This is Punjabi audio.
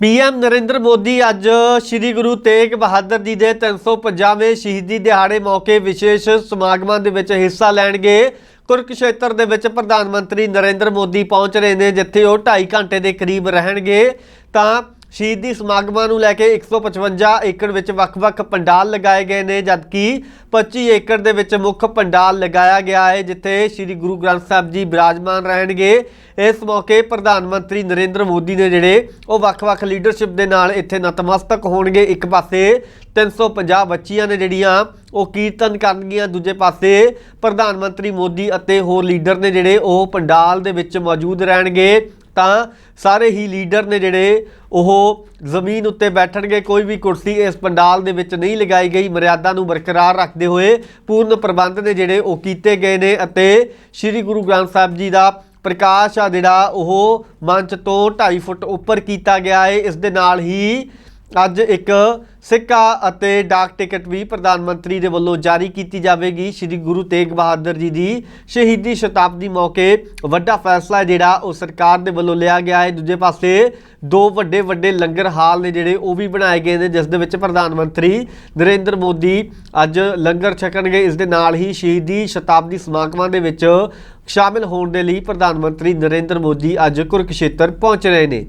ਪੀਐਮ ਨਰਿੰਦਰ ਮੋਦੀ ਅੱਜ ਸ੍ਰੀ ਗੁਰੂ ਤੇਗ ਬਹਾਦਰ ਜੀ ਦੇ 350ਵੇਂ ਸ਼ਹੀਦੀ ਦਿਹਾੜੇ ਮੌਕੇ ਵਿਸ਼ੇਸ਼ ਸਮਾਗਮਾਂ ਦੇ ਵਿੱਚ ਹਿੱਸਾ ਲੈਣਗੇ। ਕੁਰਕਸ਼ੇਤਰ ਦੇ ਵਿੱਚ ਪ੍ਰਧਾਨ ਮੰਤਰੀ ਨਰਿੰਦਰ ਮੋਦੀ ਪਹੁੰਚ ਰਹੇ ਨੇ, ਜਿੱਥੇ ਉਹ 2.5 ਘੰਟੇ ਦੇ ਕਰੀਬ ਰਹਿਣਗੇ। ਤਾਂ ਸ਼ਹੀਦ ਦੀ ਸਮਾਗਮਾਂ ਨੂੰ ਲੈ ਕੇ 155 ਏਕੜ ਵਿੱਚ ਵੱਖ-ਵੱਖ ਪੰਡਾਲ ਲਗਾਏ ਗਏ ਨੇ, ਜਦਕਿ 25 ਏਕੜ ਦੇ ਵਿੱਚ ਮੁੱਖ ਪੰਡਾਲ ਲਗਾਇਆ ਗਿਆ ਹੈ, ਜਿੱਥੇ ਸ੍ਰੀ ਗੁਰੂ ਗ੍ਰੰਥ ਸਾਹਿਬ ਜੀ ਬਿਰਾਜਮਾਨ ਰਹਿਣਗੇ। ਇਸ ਮੌਕੇ ਪ੍ਰਧਾਨ ਮੰਤਰੀ ਨਰਿੰਦਰ ਮੋਦੀ ਨੇ ਜਿਹੜੇ ਉਹ ਵੱਖ-ਵੱਖ ਲੀਡਰਸ਼ਿਪ ਦੇ ਨਾਲ ਇੱਥੇ ਨਤਮਸਤਕ ਹੋਣਗੇ। ਇੱਕ ਪਾਸੇ 350 ਬੱਚੀਆਂ ਨੇ ਜਿਹੜੀਆਂ ਉਹ ਕੀਰਤਨ ਕਰਨਗੀਆਂ, ਦੂਜੇ ਪਾਸੇ ਪ੍ਰਧਾਨ ਮੰਤਰੀ ਮੋਦੀ ਅਤੇ ਹੋਰ ਲੀਡਰ ਨੇ ਜਿਹੜੇ ਉਹ ਪੰਡਾਲ ਦੇ ਵਿੱਚ ਮੌਜੂਦ ਰਹਿਣਗੇ। ਤਾਂ ਸਾਰੇ ਹੀ ਲੀਡਰ ਨੇ ਜਿਹੜੇ ਉਹ ਜ਼ਮੀਨ ਉੱਤੇ ਬੈਠਣਗੇ, ਕੋਈ ਵੀ ਕੁਰਸੀ ਇਸ ਪੰਡਾਲ ਦੇ ਵਿੱਚ ਨਹੀਂ ਲਗਾਈ ਗਈ, ਮਰਿਆਦਾ ਨੂੰ ਬਰਕਰਾਰ ਰੱਖਦੇ ਹੋਏ ਪੂਰਨ ਪ੍ਰਬੰਧ ਨੇ ਜਿਹੜੇ ਉਹ ਕੀਤੇ ਗਏ ਨੇ ਅਤੇ ਸ੍ਰੀ ਗੁਰੂ ਗ੍ਰੰਥ ਸਾਹਿਬ ਜੀ ਦਾ ਪ੍ਰਕਾਸ਼ ਆ ਜਿਹੜਾ ਉਹ ਮੰਚ ਤੋਂ 2.5 ਫੁੱਟ ਉੱਪਰ ਕੀਤਾ ਗਿਆ ਹੈ। ਇਸ ਦੇ ਨਾਲ ਹੀ ਅੱਜ ਇੱਕ ਸਿੱਕਾ ਅਤੇ ਡਾਕ ਟਿਕਟ ਵੀ ਪ੍ਰਧਾਨ ਮੰਤਰੀ ਦੇ ਵੱਲੋਂ ਜਾਰੀ ਕੀਤੀ ਜਾਵੇਗੀ। ਸ੍ਰੀ ਗੁਰੂ ਤੇਗ ਬਹਾਦਰ ਜੀ ਦੀ ਸ਼ਹੀਦੀ ਸ਼ਤਾਬਦੀ ਮੌਕੇ ਵੱਡਾ ਫੈਸਲਾ ਜਿਹੜਾ ਉਹ ਸਰਕਾਰ ਦੇ ਵੱਲੋਂ ਲਿਆ ਗਿਆ ਹੈ। ਦੂਜੇ ਪਾਸੇ ਦੋ ਵੱਡੇ ਵੱਡੇ ਲੰਗਰ ਹਾਲ ਨੇ ਜਿਹੜੇ ਉਹ ਵੀ ਬਣਾਏ ਗਏ ਨੇ, ਜਿਸ ਦੇ ਵਿੱਚ ਪ੍ਰਧਾਨ ਮੰਤਰੀ ਨਰਿੰਦਰ ਮੋਦੀ ਅੱਜ ਲੰਗਰ ਛਕਣਗੇ। ਇਸ ਦੇ ਨਾਲ ਹੀ ਸ਼ਹੀਦੀ ਸ਼ਤਾਬਦੀ ਸਮਾਗਮਾਂ ਦੇ ਵਿੱਚ ਸ਼ਾਮਿਲ ਹੋਣ ਦੇ ਲਈ ਪ੍ਰਧਾਨ ਮੰਤਰੀ ਨਰਿੰਦਰ ਮੋਦੀ ਅੱਜ ਕੁਰਕਸ਼ੇਤਰ ਪਹੁੰਚ ਰਹੇ ਨੇ।